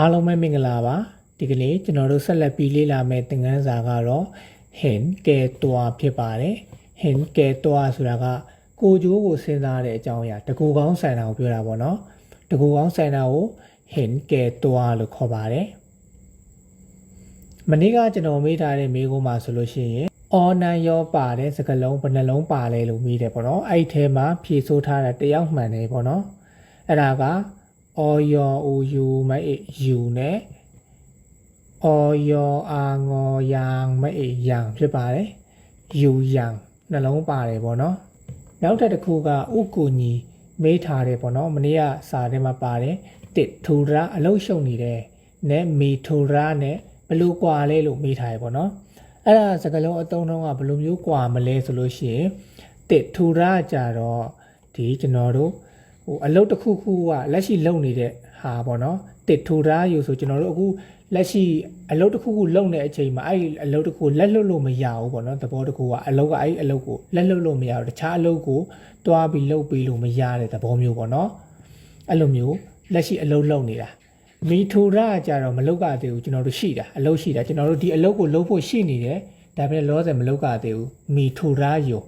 အားလုံးပဲမင်္ဂလာပါဒီကနေ့ကျွန်တော်တို့ဆက်လက်ပြီးလေ့လာမယ့်သင်ခန်းစာကတော့ hen ကဲတွားဖြစ်ပါတယ် hen ကဲတွားဆိုတာကကိုကြိုးကိုစဉ်းစားတဲ့အကြောင်းအရာတကူကောင်းဆန်တာကိုပြောတာပေါ့နော်တကူကောင်းဆန်တာကို hen ကဲတွားလို့ခေါ်ပါတယ်မနေ့ကကျွန်တော်မေးထားတဲ့မေးခွန်းမှာဆိုလို့ရှိရင်အော်နန်ရောပါတဲ့စကလုံးဘယ်နှလုံးပါလဲလို့မေးတယ်ပေါ့နော်အဲ့ဒီထဲမှာဖြေဆိုးထားတာတယောက်မှန်တယ်ပေါ့နော်အဲ့ဒါက အော်ယောအိုယူမအေယူနဲ့အော်ယောအာငေါ်ယံမအေယံဖြစ်ပါတယ်ယူယံနှလုံးပါတယ်ပေါ့နော်နောက်ထပ်တစ်ခုကဥကူညီမေးထားတယ်ပေါ့နော်မနေ့ကစာထဲမှာပါတယ်တစ်ထူရာအလုတ်ရှုံနေတယ်နဲ့မီထူရာနဲ့ဘယ်လိုကွာလဲလို့မေးထားရပေါ့နော်အဲ့ဒါစကလုံးအတုံးတုံးကဘယ်လိုမျိုးကွာမလဲဆိုလို့ရှိရင်တစ်ထူရာကြတော့ဒီကျွန်တော်တို့ ဟိုအလုတ်တစ်ခုခုကလက်ရှိလုပ်နေတဲ့ဟာပေါ့နော်တစ်ထူထားယူဆိုကျွန်တော်တို့အခုလက်ရှိအလုတ်တစ်ခုခုလုပ်နေတဲ့အချိန်မှာအဲ့ဒီအလုတ်တစ်ခုလက်လွတ်လို့မရဘူးပေါ့နော်သဘောတစ်ခုကအလုတ်ကအဲ့ဒီအလုတ်ကိုလက်လွတ်လို့မရဘူးတခြားအလုတ်ကိုတွားပြီးလုပ်ပြီးလို့မရတဲ့သဘောမျိုးပေါ့နော်အဲ့လိုမျိုးလက်ရှိအလုတ်လုပ်နေတာမီထူရာကြတော့မလုတ်ကသေးဘူးကျွန်တော်တို့ရှိတာအလုတ်ရှိတာကျွန်တော်တို့ဒီအလုတ်ကိုလုပ်ဖို့ရှိနေတယ်ဒါပေမဲ့လောဆယ်မလုတ်ကသေးဘူးမီထူရာယူ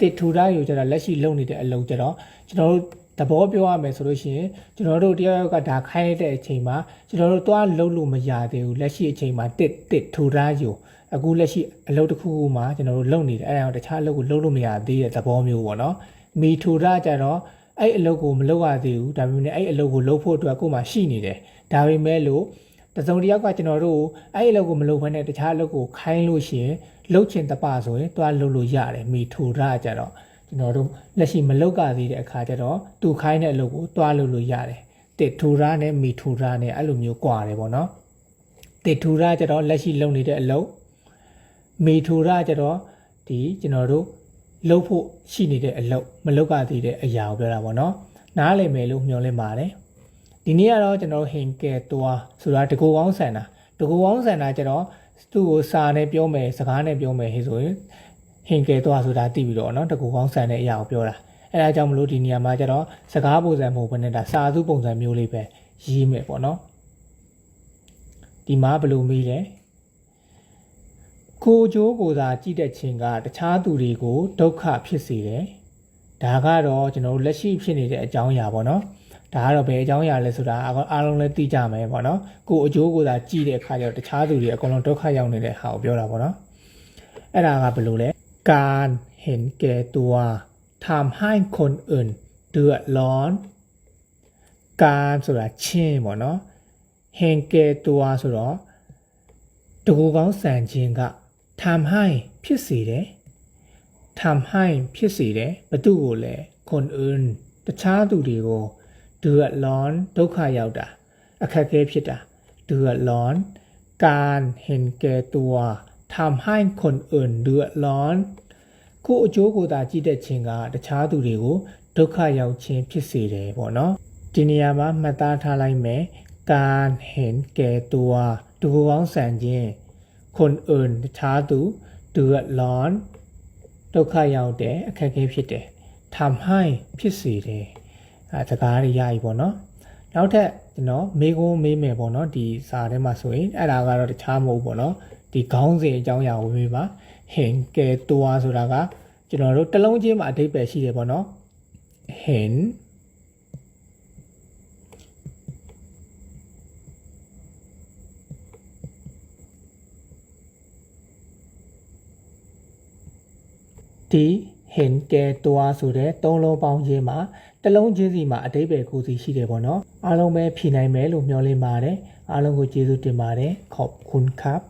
တစ်ထူရာယူကြတော့လက်ရှိလုပ်နေတဲ့အလုတ်ကြတော့ကျွန်တော်တို့ သဘောပြောရမယ်ဆိုလို့ရှိရင်ကျွန်တော်တို့တရားရောက်ကဒါခိုင်းတဲ့အချိန်မှာကျွန်တော်တို့သွားလုံးလို့မရသေးဘူးလက်ရှိအချိန်မှာတစ်တစ်ထူထားယူအခုလက်ရှိအလုပ်တစ်ခုခုမှာကျွန်တော်တို့လုပ်နေတယ်အဲဒါတခြားအလုပ်ကိုလုပ်လို့မရသေးတဲ့သဘောမျိုးပေါ့နော်မီထူထားကြတော့အဲ့အလုပ်ကိုမလုပ်ရသေးဘူးဒါပေမဲ့အဲ့အလုပ်ကိုလုပ်ဖို့အတွက်ကိုယ်မှရှိနေတယ်ဒါပေမဲ့လို့တစုံတစ်ယောက်ကကျွန်တော်တို့အဲ့အလုပ်ကိုမလုပ်ဘဲနဲ့တခြားအလုပ်ကိုခိုင်းလို့ရှိရင်လုပ်ချင်တပဆိုရင်သွားလုပ်လို့ရတယ်မီထူထားကြတော့ ကျွန်တော်တို့လက်ရှိမလောက်ကသေးတဲ့အခါကျတော့သူခိုင်းတဲ့အလုပ်ကိုတွားလုပ်လို့ရတယ်တစ်ထူရာနဲ့မီထူရာနဲ့အဲ့လိုမျိုးကွာတယ်ပေါ့နော်တစ်ထူရာကျတော့လက်ရှိလုပ်နေတဲ့အလုပ်မီထူရာကျတော့ဒီကျွန်တော်တို့လုပ်ဖို့ရှိနေတဲ့အလုပ်မလောက်ကသေးတဲ့အရာကိုပြောတာပေါ့နော်နားလည်မယ်လို့မျှော်လင့်ပါတယ်ဒီနေ့ကတော့ကျွန်တော်ဟင်ကဲတွားဆိုတာတကူကောင်းဆန်တာတကူကောင်းဆန်တာကျတော့သူ့ကိုစာနဲ့ပြောမယ်စကားနဲ့ပြောမယ်ဟေးဆိုရင် ဟင်ကဲသွားဆိုတာသိပြီးတော့နော်တကူကောင်းဆန်တဲ့အရာကိုပြောတာအဲဒါကြောင့်မလို့ဒီနေရာမှာကျတော့စကားပုံစံမဟုတ်ဘဲနဲ့ဒါစာစုပုံစံမျိုးလေးပဲရေးမယ်ပေါ့နော်ဒီမှာဘယ်လိုမေးလဲကိုကျိုးကိုသာကြည့်တဲ့ခြင်းကတခြားသူတွေကိုဒုက္ခဖြစ်စေတယ်ဒါကတော့ကျွန်တော်တို့လက်ရှိဖြစ်နေတဲ့အကြောင်းအရာပေါ့နော်ဒါကတော့ဘယ်အကြောင်းအရာလဲဆိုတာအားလုံးလည်းသိကြမယ်ပေါ့နော်ကိုအကျိုးကိုသာကြည့်တဲ့အခါကျတော့တခြားသူတွေအကုန်လုံးဒုက္ခရောက်နေတဲ့ဟာကိုပြောတာပေါ့နော်အဲ့ဒါကဘယ်လိုလဲ การเห็นแก่ตัวทำให้คนอื่นเดือดร้อน การဆိုတာချင်းပေါ့နော်เห็นแก่ตัวဆိုတော့တကူကောင်းစံခြင်းကทำให้ဖြစ်စေတယ်ทำให้ဖြစ်စေတယ်ဘသူကိုလဲคนอื่นတခြားသူတွေကိုเดือดร้อนဒုက္ခရောက်တာအခက်အခဲဖြစ်တာเดือดร้อน การเห็นแก่ตัว ทำให้คนอื่นเดือดร้อน ကိုယ်အကျိုးကိုသာကြည့်တဲ့ခြင်းကတခြားသူတွေကိုဒုက္ခရောက်ခြင်းဖြစ်စေတယ်ပေါ့နော်ဒီနေရာမှာမှတ်သားထားလိုက်မယ်การเห็นแก่ตัวတကူကောင်းဆန်ခြင်းคนอื่นတခြားသူเดือดร้อนဒုက္ခရောက်တယ်အခက်အခဲဖြစ်တယ်ทำให้ဖြစ်စေတယ်အဲစကားတွေရပြီပေါ့နော်နောက်ထပ်ကျွန်တော်မေးခွန်းမေးမယ်ပေါ့နော်ဒီစာထဲမှာဆိုရင်အဲ့ဒါကတော့တခြားမဟုတ်ပေါ့နော် ဒီခေါင်းစဉ်အကြောင်းအရာကိုဝေးပါဟင်ကဲတွာဆိုတာကကျွန်တော်တို့တလုံးချင်းမှာအဓိပ္ပာယ်ရှိတယ်ပေါ့နော်ဟင်ဒီဟင်ကဲတွာဆိုတဲ့သုံးလုံးပေါင်းခြင်းမှာတလုံးချင်းစီမှာအတိပ္ပယ်ကိုစီရှိတယ်ပေါ့နော်အားလုံးပဲဖြေနိုင်မယ်လို့မျှော်လင့်ပါတယ်အားလုံးကိုကျေးဇူးတင်ပါတယ်ခေါ်ခွန်ခပ်